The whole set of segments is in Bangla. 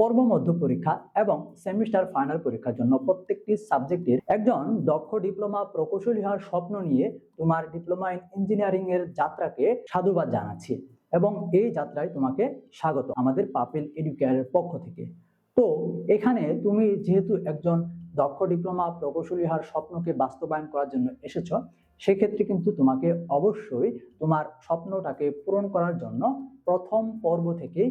পর্ব মধ্য পরীক্ষা এবং সেমিস্টার ফাইনাল পরীক্ষার জন্য প্রত্যেকটি সাবজেক্টের একজন দক্ষ ডিপ্লোমা প্রকৌশলী হওয়ার স্বপ্ন নিয়ে তোমার ডিপ্লোমা ইন ইঞ্জিনিয়ারিং এর যাত্রাকে সাধুবাদ জানাচ্ছি এবং এই যাত্রায় তোমাকে স্বাগত আমাদের পাপেল এডুকেয়ারের পক্ষ থেকে। তো এখানে তুমি যেহেতু একজন দক্ষ ডিপ্লোমা প্রকৌশলী হওয়ার স্বপ্নকে বাস্তবায়ন করার জন্য এসেছ, সেক্ষেত্রে কিন্তু তোমাকে অবশ্যই তোমার স্বপ্নটাকে পূরণ করার জন্য প্রথম পর্ব থেকে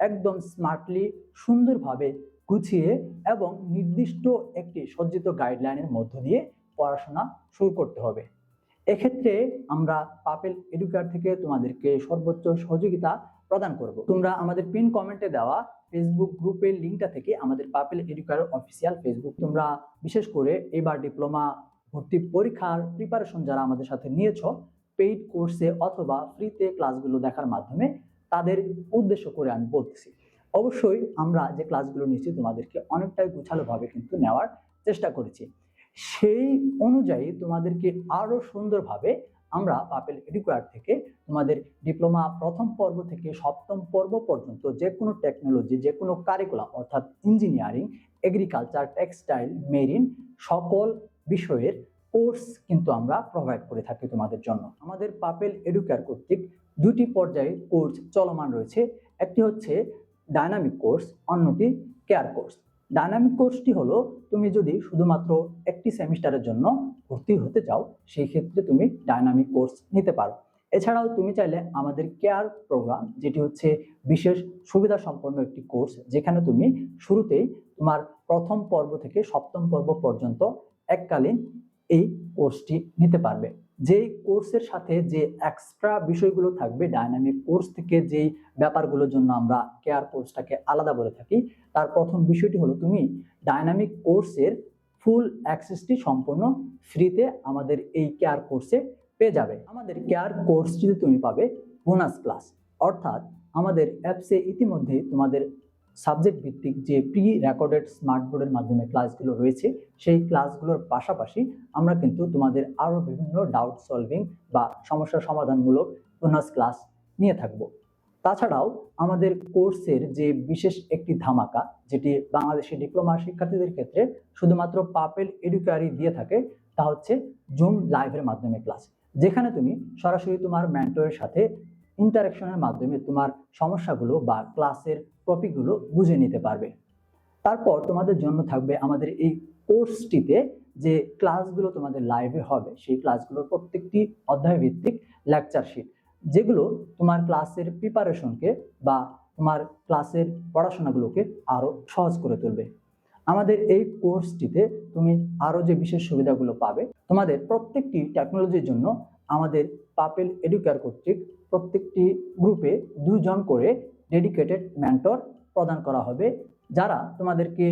একদম স্মার্টলি সুন্দরভাবে গুছিয়ে এবং নির্দিষ্ট একটি সজ্জিত গাইডলাইনের মধ্য দিয়ে পড়াশোনা শুরু করতে হবে। এক্ষেত্রে আমরা পাপেল এডুকার থেকে তোমাদেরকে সর্বোচ্চ সহযোগিতা প্রদান করব। তোমরা আমাদের পিন কমেন্টে দেওয়া ফেসবুক গ্রুপের লিঙ্কটা থেকে আমাদের পাপেল এডুকার অফিসিয়াল ফেসবুক তোমরা বিশেষ করে এবার ডিপ্লোমা ভর্তি পরীক্ষার প্রিপারেশন যারা আমাদের সাথে নিয়েছো পেইড কোর্সে অথবা ফ্রিতে ক্লাসগুলো দেখার মাধ্যমে তাদের উদ্দেশ্য করে আমি বলতেছি। অবশ্যই আমরা যে ক্লাসগুলো নিয়েছি, তোমাদেরকে অনেকটাই গুছালোভাবে কিন্তু নেওয়ার চেষ্টা করেছি। সেই অনুযায়ী তোমাদেরকে আরও সুন্দরভাবে আমরা পাপেল এডুকেয়ার থেকে তোমাদের ডিপ্লোমা প্রথম পর্ব থেকে সপ্তম পর্ব পর্যন্ত যে কোনো টেকনোলজি যে কোনো কারিকুলাম অর্থাৎ ইঞ্জিনিয়ারিং এগ্রিকালচার টেক্সটাইল মেরিন সকল বিষয়ের কোর্স কিন্তু আমরা প্রোভাইড করে থাকি তোমাদের জন্য। আমাদের পাপেল এডুকেয়ার কর্তৃক দুটি পর্যায়ে কোর্স চলমান রয়েছে। একটি হচ্ছে ডায়নামিক কোর্স, অন্যটি কেয়ার কোর্স। ডায়নামিক কোর্সটি হলো, তুমি যদি শুধুমাত্র একটি সেমিস্টারের জন্য ভর্তি হতে চাও, সেই ক্ষেত্রে তুমি ডায়নামিক কোর্স নিতে পারো। এছাড়াও তুমি চাইলে আমাদের কেয়ার প্রোগ্রাম, যেটি হচ্ছে বিশেষ সুবিধা সম্পন্ন একটি কোর্স, যেখানে তুমি শুরুতেই তোমার প্রথম পর্ব থেকে সপ্তম পর্ব পর্যন্ত এককালীন এই কোর্সটি নিতে পারবে। যে কোর্সের সাথে যে এক্সট্রা বিষয়গুলো থাকবে ডাইনামিক কোর্স থেকে যেই ব্যাপারগুলোর জন্য আমরা কেয়ার কোর্সটাকে আলাদা বলে থাকি, তার প্রথম বিষয়টি হলো তুমি ডাইনামিক কোর্সের ফুল অ্যাক্সেসটি সম্পূর্ণ ফ্রিতে আমাদের এই কেয়ার কোর্সে পেয়ে যাবে। আমাদের কেয়ার কোর্সটিতে তুমি পাবে বোনাস ক্লাস অর্থাৎ আমাদের অ্যাপসে ইতিমধ্যেই তোমাদের সাবজেক্ট ভিত্তিক যে প্রি রেকর্ডেড স্মার্ট বোর্ডের মাধ্যমে ক্লাসগুলো রয়েছে, সেই ক্লাসগুলোর পাশাপাশি আমরা কিন্তু তোমাদের আরও বিভিন্ন ডাউট সলভিং বা সমস্যা সমাধানমূলক বোনাস ক্লাস নিয়ে থাকব। তাছাড়াও আমাদের কোর্সের যে বিশেষ একটি ধামাকা, যেটি বাংলাদেশি ডিপ্লোমা শিক্ষার্থীদের ক্ষেত্রে শুধুমাত্র পাপেল এডুকারি দিয়ে থাকে, তা হচ্ছে জুম লাইভের মাধ্যমে ক্লাস যেখানে তুমি সরাসরি তোমার মেন্টরের সাথে ইন্টারাকশনের মাধ্যমে তোমার সমস্যাগুলো বা ক্লাসের টপিকগুলো বুঝে নিতে পারবে। তারপর তোমাদের জন্য থাকবে আমাদের এই কোর্সটিতে যে ক্লাসগুলো তোমাদের লাইভে হবে, সেই ক্লাসগুলোর প্রত্যেকটি অধ্যায় ভিত্তিক লেকচার যেগুলো তোমার ক্লাসের প্রিপারেশনকে বা তোমার ক্লাসের পড়াশোনাগুলোকে আরও সহজ করে তুলবে। আমাদের এই কোর্সটিতে তুমি আরও যে বিশেষ সুবিধাগুলো পাবে, তোমাদের প্রত্যেকটি টেকনোলজির জন্য আমাদের পাপেল এডুকেয়ার কর্তৃক প্রত্যেকটি গ্রুপে দুজন করে ডেডিকেটেড মেন্টর প্রদান করা হবে, যারা তোমাদেরকে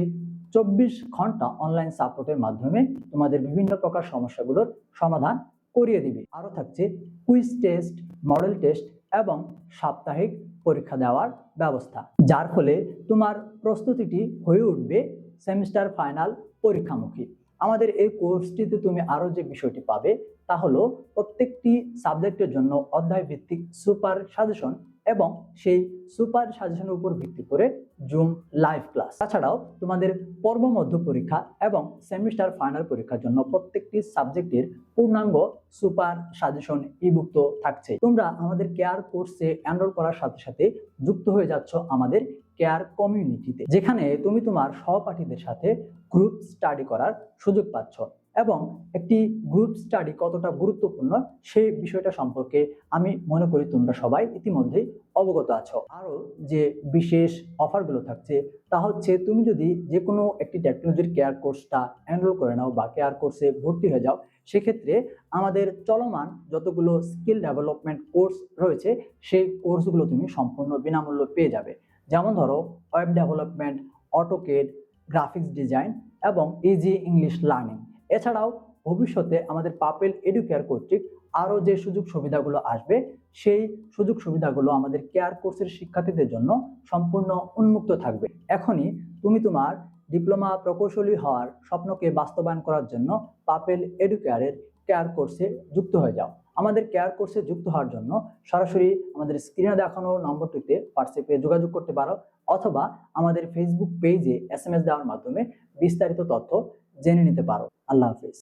চব্বিশ ঘণ্টা অনলাইন সাপোর্টের মাধ্যমে তোমাদের বিভিন্ন প্রকার সমস্যাগুলোর সমাধান করিয়ে দিবে। আরও থাকছে কুইজ টেস্ট মডেল টেস্ট এবং সাপ্তাহিক পরীক্ষা দেওয়ার ব্যবস্থা, যার ফলে তোমার প্রস্তুতিটি হয়ে উঠবে সেমিস্টার ফাইনাল পরীক্ষামুখী। আমাদের এই কোর্সটিতে তুমি আরও যে বিষয়টি পাবে তা হলো প্রত্যেকটি সাবজেক্টের জন্য অধ্যায় ভিত্তিক সুপার সাজেশন এবং সেই সুপার সাজেশনের উপর ভিত্তি করে জুম লাইভ ক্লাস। তাছাড়াও তোমাদের পর্ব মধ্য পরীক্ষা এবং সেমিস্টার ফাইনাল পরীক্ষার জন্য প্রত্যেকটি সাবজেক্টের পূর্ণাঙ্গ সুপার সাজেশন ইভুক্ত থাকছে। তোমরা আমাদের কেয়ার কোর্সে এনরোল করার সাথে সাথে যুক্ত হয়ে যাচ্ছ আমাদের কেয়ার কমিউনিটিতে, যেখানে তুমি তোমার সহপাঠীদের সাথে গ্রুপ স্টাডি করার সুযোগ পাচ্ছ। এবং একটি গ্রুপ স্টাডি কতটা গুরুত্বপূর্ণ সেই বিষয়টা সম্পর্কে আমি মনে করি তোমরা সবাই ইতিমধ্যেই অবগত আছো। আরও যে বিশেষ অফারগুলো থাকছে তা হচ্ছে তুমি যদি যে কোনো একটি টেকনোলজির কেয়ার কোর্সটা এনরোল করে নাও বা কেয়ার কোর্সে ভর্তি হয়ে যাও, সেক্ষেত্রে আমাদের চলমান যতগুলো স্কিল ডেভেলপমেন্ট কোর্স রয়েছে, সেই কোর্সগুলো তুমি সম্পূর্ণ বিনামূল্য পেয়ে যাবে। যেমন ধরো web development AutoCAD graphics design এবং ইজি ইংলিশ লার্নিং এছাড়াও ভবিষ্যতে আমাদের পাপেল এডুকেয়ার কর্তৃক আরও যে সুযোগ সুবিধাগুলো আসবে, সেই সুযোগ সুবিধাগুলো আমাদের কেয়ার কোর্সের শিক্ষার্থীদের জন্য সম্পূর্ণ উন্মুক্ত থাকবে। এখনই তুমি তোমার ডিপ্লোমা প্রকৌশলী হওয়ার স্বপ্নকে বাস্তবায়ন করার জন্য পাপেল এডুকেয়ারের কেয়ার কোর্সে যুক্ত হয়ে যাও। আমাদের কেয়ার কোর্সে যুক্ত হওয়ার জন্য সরাসরি আমাদের স্ক্রিনে দেখানো নম্বরটিতে হোয়াটসঅ্যাপে যোগাযোগ করতে পারো, অথবা আমাদের ফেসবুক পেজে এস এম এস দেওয়ার মাধ্যমে বিস্তারিত তথ্য জেনে নিতে পারো। আল্লাহ হাফিজ।